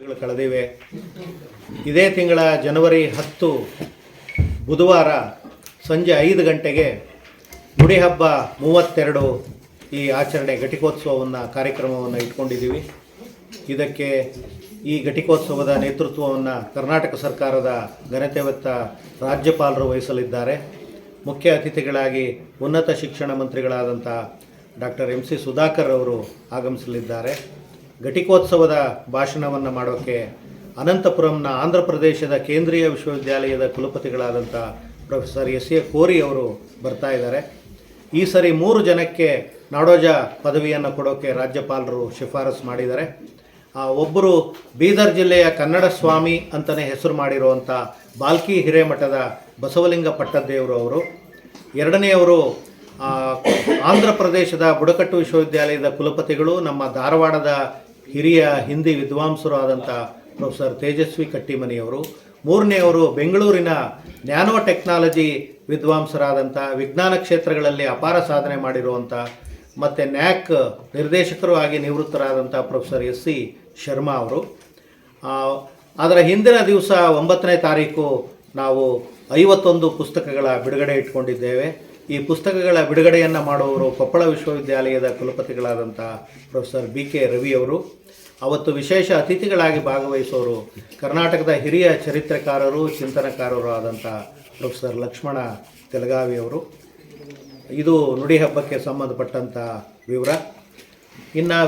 ಕಳೆದಿವೆ. ಇದೇ ತಿಂಗಳ ಜನವರಿ ಹತ್ತು, ಬುಧವಾರ ಸಂಜೆ ಐದು ಗಂಟೆಗೆ ಗುಡಿ ಹಬ್ಬ ಮೂವತ್ತೆರಡು ಈ ಆಚರಣೆ ಘಟಿಕೋತ್ಸವವನ್ನು, ಕಾರ್ಯಕ್ರಮವನ್ನು ಇಟ್ಕೊಂಡಿದ್ದೀವಿ. ಇದಕ್ಕೆ ಈ ಘಟಿಕೋತ್ಸವದ ನೇತೃತ್ವವನ್ನು ಕರ್ನಾಟಕ ಸರ್ಕಾರದ ಘನತೆವತ್ತ ರಾಜ್ಯಪಾಲರು ವಹಿಸಲಿದ್ದಾರೆ. ಮುಖ್ಯ ಅತಿಥಿಗಳಾಗಿ ಉನ್ನತ ಶಿಕ್ಷಣ ಮಂತ್ರಿಗಳಾದಂಥ ಡಾಕ್ಟರ್ ಎಂ ಸಿ ಸುಧಾಕರ್ ಅವರು ಆಗಮಿಸಲಿದ್ದಾರೆ. ಘಟಿಕೋತ್ಸವದ ಭಾಷಣವನ್ನು ಮಾಡೋಕ್ಕೆ ಅನಂತಪುರಂನ ಆಂಧ್ರ ಪ್ರದೇಶದ ಕೇಂದ್ರೀಯ ವಿಶ್ವವಿದ್ಯಾಲಯದ ಕುಲಪತಿಗಳಾದಂಥ ಪ್ರೊಫೆಸರ್ ಎಸ್ ಎ ಕೋರಿ ಅವರು ಬರ್ತಾ ಇದ್ದಾರೆ. ಈ ಸರಿ ಮೂರು ಜನಕ್ಕೆ ನಾಡೋಜ ಪದವಿಯನ್ನು ಕೊಡೋಕ್ಕೆ ರಾಜ್ಯಪಾಲರು ಶಿಫಾರಸು ಮಾಡಿದ್ದಾರೆ. ಒಬ್ಬರು ಬೀದರ್ ಜಿಲ್ಲೆಯ ಕನ್ನಡ ಸ್ವಾಮಿ ಅಂತಲೇ ಹೆಸರು ಮಾಡಿರುವಂಥ ಬಾಲ್ಕಿ ಹಿರೇಮಠದ ಬಸವಲಿಂಗ ಪಟ್ಟದ್ದೇವರು ಅವರು. ಎರಡನೆಯವರು ಆಂಧ್ರ ಪ್ರದೇಶದ ಬುಡಕಟ್ಟು ವಿಶ್ವವಿದ್ಯಾಲಯದ ಕುಲಪತಿಗಳು, ನಮ್ಮ ಧಾರವಾಡದ ಹಿರಿಯ ಹಿಂದಿ ವಿದ್ವಾಂಸರು ಆದಂಥ ಪ್ರೊಫೆಸರ್ ತೇಜಸ್ವಿ ಕಟ್ಟಿಮನಿಯವರು, ಮೂರನೆಯವರು ಬೆಂಗಳೂರಿನ ನ್ಯಾನೋ ಟೆಕ್ನಾಲಜಿ ವಿದ್ವಾಂಸರಾದಂಥ ವಿಜ್ಞಾನ ಕ್ಷೇತ್ರಗಳಲ್ಲಿ ಅಪಾರ ಸಾಧನೆ ಮಾಡಿರುವಂಥ ಮತ್ತು ನ್ಯಾಕ್ ನಿರ್ದೇಶಕರು ಆಗಿ ನಿವೃತ್ತರಾದಂಥ ಪ್ರೊಫೆಸರ್ ಎಸ್ ಸಿ ಶರ್ಮಾ ಅವರು. ಅದರ ಹಿಂದಿನ ದಿವಸ ಒಂಬತ್ತನೇ ತಾರೀಕು ನಾವು ಐವತ್ತೊಂದು ಪುಸ್ತಕಗಳ ಬಿಡುಗಡೆ ಇಟ್ಕೊಂಡಿದ್ದೇವೆ. ಈ ಪುಸ್ತಕಗಳ ಬಿಡುಗಡೆಯನ್ನು ಮಾಡುವವರು ಕೊಪ್ಪಳ ವಿಶ್ವವಿದ್ಯಾಲಯದ ಕುಲಪತಿಗಳಾದಂಥ ಪ್ರೊಫೆಸರ್ ಬಿ ಕೆ ರವಿಯವರು ಅವತ್ತು ವಿಶೇಷ ಅತಿಥಿಗಳಾಗಿ ಭಾಗವಹಿಸೋರು ಕರ್ನಾಟಕದ ಹಿರಿಯ ಚರಿತ್ರಕಾರರು, ಚಿಂತನಕಾರರು ಆದಂಥ ಪ್ರೊಫೆಸರ್ ಲಕ್ಷ್ಮಣ ತೆಲಗಾವಿಯವರು ಇದು ನುಡಿ ಹಬ್ಬಕ್ಕೆ ಸಂಬಂಧಪಟ್ಟಂಥ ವಿವರ. ಇನ್ನು